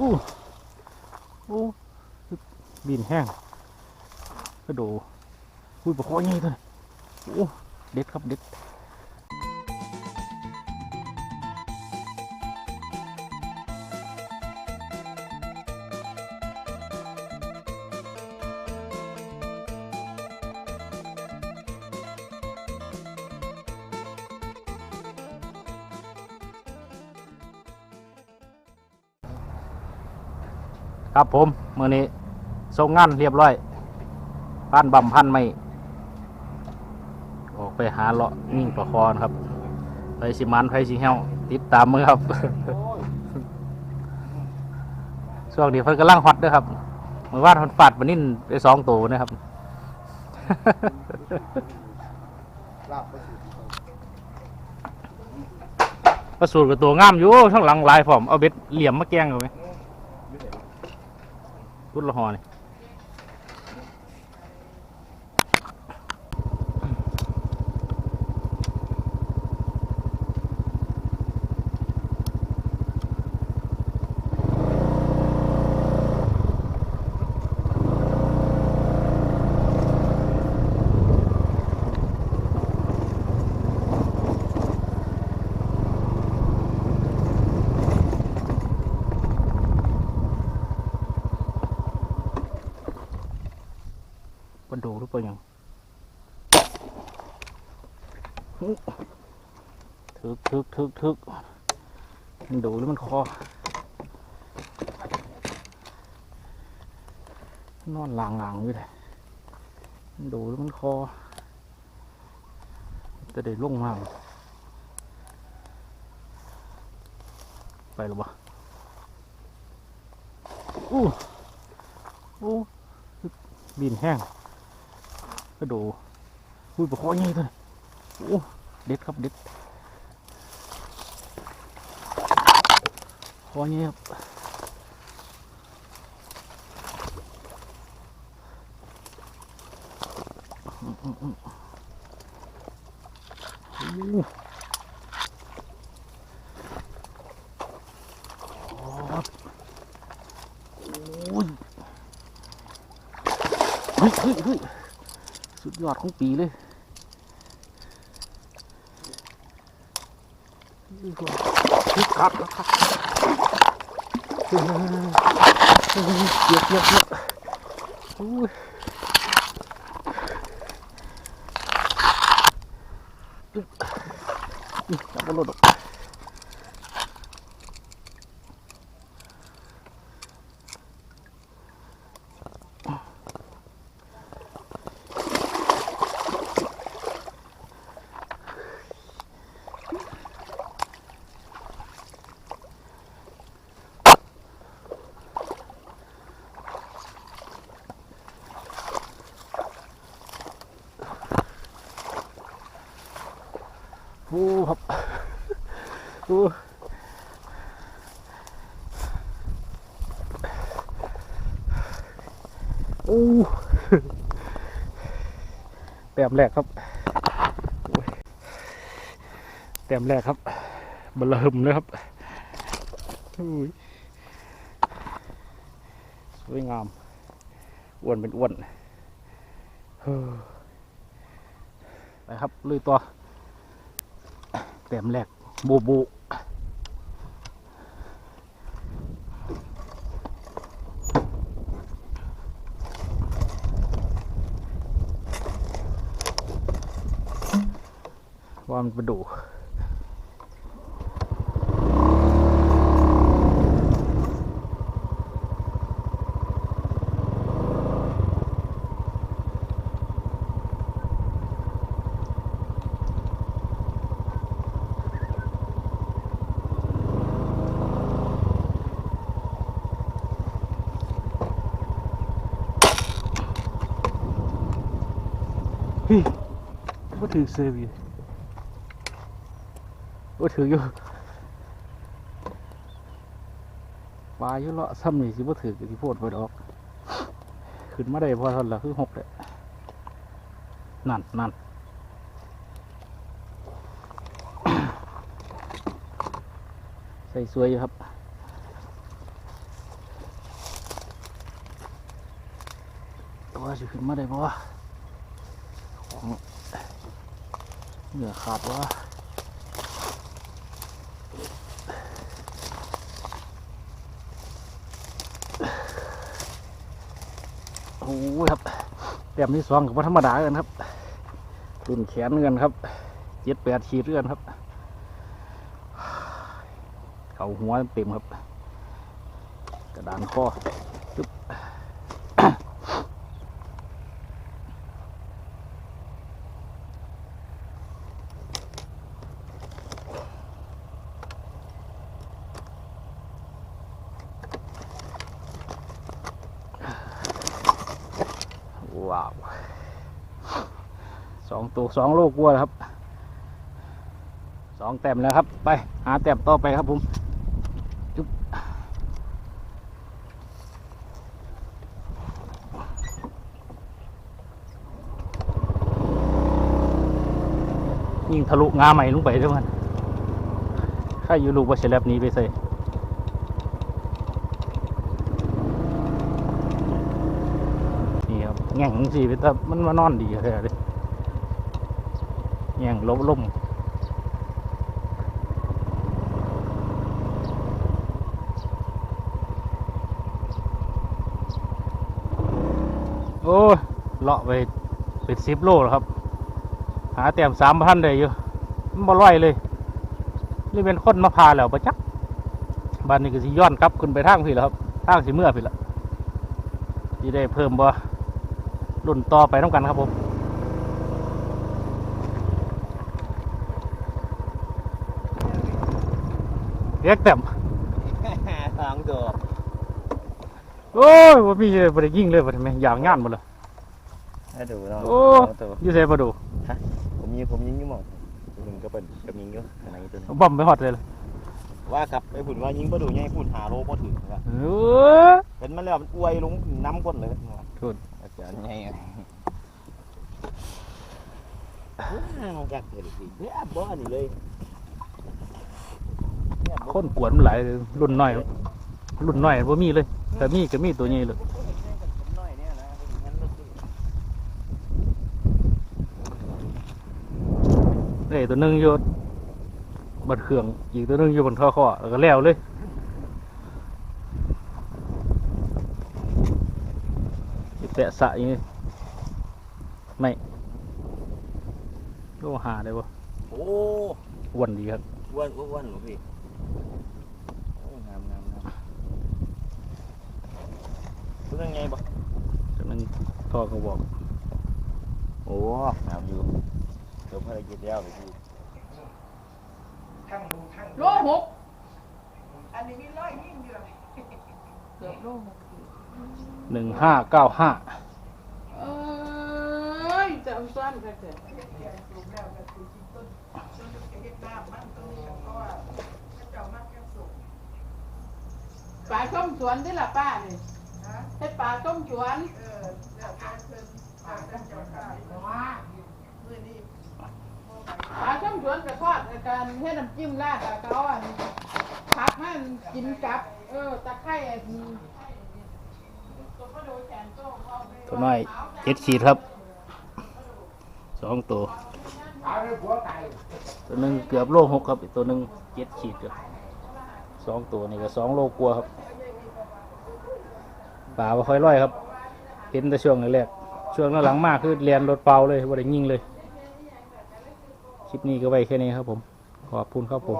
อู้อู้บินแห้งกระโดดอุ้ยปลาคอใหญ่ตัวนี้โอ้เด็ดครับเด็ด ครับผมมือนี้ส่งงานเรียบร้อยพันบำพันไม่ออกไปหาเลาะนิ่งประคอนครับไปสิมันไปสิเฮวติดตามมือครับช่วงนี้เพิ่นกำลังฮอตด้วยครับเมื่อวานเพิ่นฟาดปลานิ่นไปสองตัวนะครับประสูตรกับตัวงามอยู่ข้างหลังลายผมเอาเบ็ดเหลี่ยมมาแกล้งกันไหม รุ่นละหอนี่ ดูหรือเปล่ายังอื้อทึกทึกทึกทึกมันดูแล้วมันคอนอนหลางหลางๆอยู่เลยมันดูแล้วมันคอ จะได้ลงมาไปหรือเปล่าอู้อู้บินแห้ง กระโดดอุ้ยปลาคอใหญ่ตัวโอ้เด็ดครับเด็ดคอใหญ่ครับเฮ้ยเฮ้ยเฮ้ย สุดยอดของปีเลยคึกคักคักคักเฮ้ยเฮ้ยเฮ้ยเกียกเกียกเกียกอุ้ยอุ๊ยจับมันหลุดออก โอ้ครับโอ้โอ้แต้มแรกครับแต้มแรกครับเบลหึมเลยครับสวยงามอ้วนเป็นอ้วนไปครับลุยตัว แต้มแรกบูบูว่ามันไปดู ถือเซฟอยู่โอ้ถืออยู่ปลาอยู่เลาะซ้ำนี่สิบ่ถือที่พูดไปดอก ขึ้นมาได้พอทันละคือหกเลยนั่นนั่นใส่สวยอยู่ครับตัวจะขึ้นมาได้ปะ เหนือขาดว่ะโอ้ยครับแต้มที่สองกับธรรมดากันครับรุ่นแขนเงินครับเจ็ดแปดขีดเรือนครับ เขาหัวเต็มครับ กระดานข้อ ว้าวสองตัวสองโลกวัวแล้วครับสองแต้มแล้วครับ ไปหาแต้มต่อไปครับผมจุ๊บยิงทะลุงาใหม่ลงไปด้วยมันข้าอยู่ลูกว่าเฉลบนี้ไปใส่นี่ครับ แง่งสิไปแต่มันมานอนดีแท้เลยแง่งลบล่มโอ้ยเลาะไปเป็นสิบโลแล้วครับ หาแต้มสามพันได้อยู่มันบ่ร่อยเลย นี่เป็นคนมาพาแล้วประจักบ้านนี้ก็สิย้อนกลับขึ้นไปทางพี่แล้วครับทางสิเมื่อพี่ละสิได้เพิ่มบ่ รุ่นต่อไปน้ำกันครับผมเรียกแต้มสองตัวโอ้ยว่ามีเลยบ่ได้ยิงเลยบ่ได้แม่งอย่างงานหมดเลยให้ดูเนาะโอ้สองตัวอยูเซบ่ดูผมยิงผมยิงอยู่หมดตัวหนึ่งก็เป็นก็ยิงอยู่ข้างในตัวหนึงบ่มไปฮอดเลยล่ะว่าครับไอ้ผุนว่ายิงบ่ดูไงผุนหาโลบ่ถึงครับเออเป็นมันแล้วมันอวยลงน้ำก้นเลย โทษอาจารย์ไงมันกัดเห็นสิเนี่ยบ่อันนี้เลยเนี่ยบ่คนกวนมันหลายเลยรุ่นน้อยรุ่นน้อยบ่มีเลยแต่มีก็มีตัวใหญ่เลยน้อยเนี่ยนะงั้นรถตู้เอ้ยตัวหนึงอยู่บนเครื่องอีกตัวหนึงอยู่บนท่อข้อแล้วก็แล้วเลยสิ แตะสะอย่างงี้ไม่โลหาได้บ่โอ้อ้วนดีครับอ้วนอ้วนอ้วนหลวงพี่โอ้งามงามงามรู้ยังไงบ่ตัวหนึงท่อก็บอก โอ้งามอยู่เดี๋ยวภารกิจแล้วไปที่โลหกอันนี้มีร้อยยิ่งอยู่เลยเกือบโลหก หนึ่งห้าเก้าห้าเอ้ยจะเอาซ้ำกันเถอะปลาส้มสวนที่ละป้าเนี่ยให้ปลาส้มสวนปลาส้มสวนกับทอดกับการให้น้ำจิ้มราดกับเขาอันผักมันกินกับ เออตะไคร้ ตัวน้อยเจ็ดขีดครับสองตัว ตัวหนึ่งเกือบโลหกครับอีกตัวหนึ่งเจ็ดขีดครับสองตัวนี่ก็สองโลกลัวครับป่าบ่ค่อยร่อยครับเป็นแต่ช่วงแรกๆช่วงหลังมากคือเรียนรถเปล่าเลยว่าได้ยิงเลยคลิปนี้ก็ไว้แค่นี้ครับผม ขอบคุณครับผม